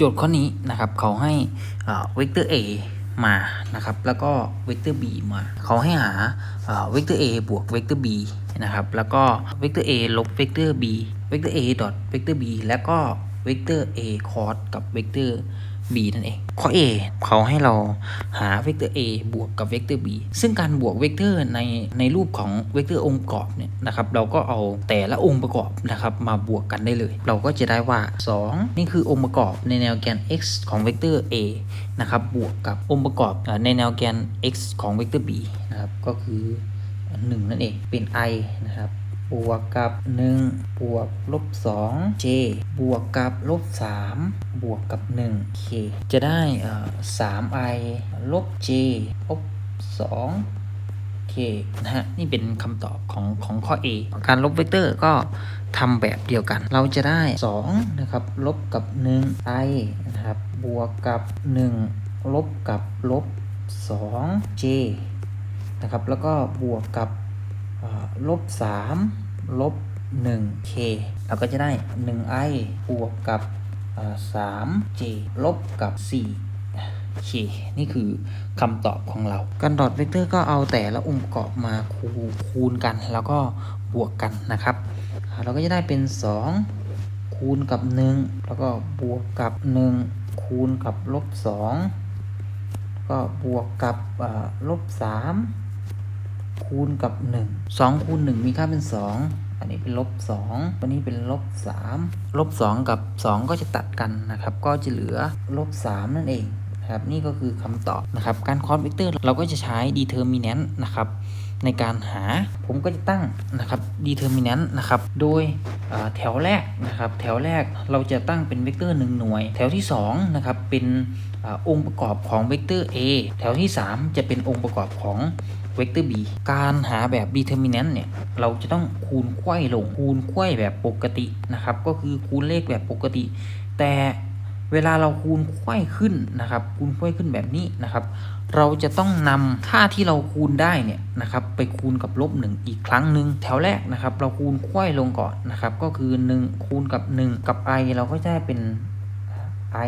โจทย์ข้อนี้นะครับเขาให้เวกเตอร์ a มานะครับแล้วก็เวกเตอร์ b มาเขาให้หาเวกเตอร์ a บวกเวกเตอร์ b นะครับแล้วก็เวกเตอร์ a ลบเวกเตอร์ b เวกเตอร์ a ดอทเวกเตอร์ b แล้วก็เวกเตอร์ a คอสกับเวกเตอร์ b นั่นเองข้อ a เขาให้เราหาเวกเตอร์ a บวกกับเวกเตอร์ b ซึ่งการบวกเวกเตอร์ในในรูปของเวกเตอร์องค์ประกอบเนี่ยนะครับเราก็เอาแต่ละองค์ประกอบนะครับมาบวกกันได้เลย เราก็จะได้ว่า 2 นี่คือองค์ประกอบในแนวแกน x ของเวกเตอร์ a นะครับบวกกับองค์ประกอบในแนวแกน x ของเวกเตอร์ b นะครับก็คือ 1 นั่นเองเป็น i นะครับ บวกกับ 1 บวกลบ 2 j บวกกับลบ 3 บวกกับ 1 k จะได้เอ่อ3 i ลบ j ลบ 2 k นะฮะ นี่เป็นคำตอบของของข้อ A การลบเวกเตอร์ก็ทำแบบเดียวกัน เราจะได้ 2 นะครับ ลบกับ 1 i นะครับ บวกกับ 1 ลบกับลบ 2 j นะครับ แล้วก็บวกกับ ลบ3ลบ 1k เราก็จะได้ 1i บวกกับอ่า 3j ลบกับ 4k นี่คือคำตอบของเรา การดอทเวกเตอร์ก็เอาแต่ละองค์ประกอบมาคูคูณกัน แล้วก็บวกกันนะครับ เราก็จะได้เป็น 2 คูณกับ 1 แล้วก็บวกกับ 1 คูณกับลบ2ก็บวกกับอ่าลบ3 คูณกับ 1 2คูณ1มีค่าเป็น 2 อันนี้เป็นลบ2วันนี้เป็นลบ3ลบ2 กับ 2 ก็จะตัดกันนะครับ ก็จะเหลือลบ3นั่นเองครับนี่ก็คือคำตอบนะครับ การคอสเวกเตอร์เราก็จะใช้ determinant นะครับในการหาผมก็จะตั้งนะครับ determinant นะครับ โดยแถวแรกนะครับ แถวแรกเราจะตั้งเป็นเวกเตอร์ 1 หน่วย แถวที่2นะครับเป็นอองค์ประกอบของเวกเตอร์ a แถวที่ 3 จะเป็นองค์ประกอบของ เวกเตอร์ b การหาแบบ determinant เนี่ย เราจะต้องคูณไขว้ลง คูณไขว้แบบปกตินะครับ ก็คือคูณเลขแบบปกติ แต่เวลาเราคูณไขว้ขึ้นนะครับ คูณไขว้ขึ้นแบบนี้นะครับ เราจะต้องนำค่าที่เราคูณได้เนี่ยนะครับ ไปคูณกับลบหนึ่งอีกครั้งหนึ่งแถวแรกนะครับ เราคูณไขว้ลงก่อนนะครับ ก็คือ 1 คูณกับ 1 กับ i เราก็จะได้เป็น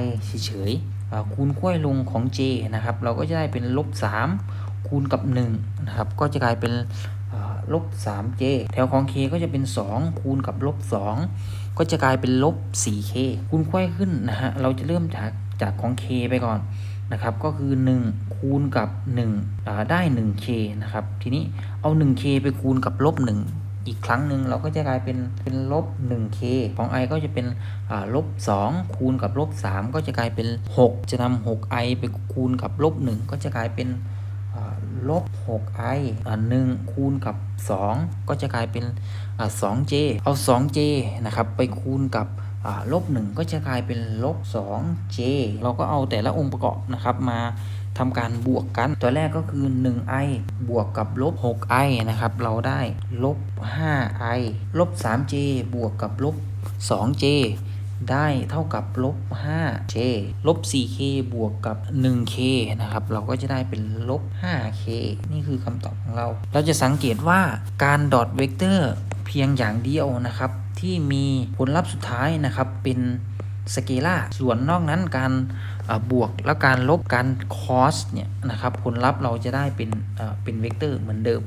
i เฉยๆคูณไขว้ลงของ j นะครับ เราก็จะได้เป็นลบ3 คูณกับ 1 นะครับ ก็จะกลายเป็นอ่าลบ 3j แถวของ k ก็จะเป็น 2 คูณกับลบ 2 ก็จะกลายเป็นลบ 4k คูณไขว้ขึ้นนะฮะ เราจะเริ่มจากจากของ k ไปก่อนนะครับ ก็คือ 1 คูณกับ1อ่าได้ 1k นะครับ ทีนี้เอา 1k ไปคูณกับลบ 1 อีกครั้งหนึ่งเราก็จะกลายเป็นเป็นลบ 1k ของ i ก็จะเป็นลบ 2 คูณกับลบ 3 ก็จะกลายเป็น 6 จะนำ 6i ไปคูณกับลบ 1 ก็จะกลายเป็น ลบ 6i อ่า1คูณกับ 2 ก็จะกลายเป็นอ่า 2j เอา 2j นะครับ ไปคูณกับอ่าลบ 1 ก็จะกลายเป็นลบ 2j เราก็เอาแต่ละองค์ประกอบนะครับมาทำการบวกกัน ตัวแรกก็คือ 1i บวกกับลบ 6i นะครับ เราได้ลบ 5i ลบ 3j บวกกับลบ 2j ได้เท่ากับลบ 5j ลบ 4k บวกกับ 1k นะครับ เราก็จะได้เป็นลบ 5k นี่คือคำตอบของเรา เราจะสังเกตว่าการดอทเวกเตอร์เพียงอย่างเดียวนะครับ ที่มีผลลัพธ์สุดท้ายนะครับ เป็นสเกลาส่วนนอกนั้นการบวกแล้วการลบการคอสเนี่ยนะครับผลลัพธ์เราจะได้เป็นเป็นเวกเตอร์เหมือนเดิม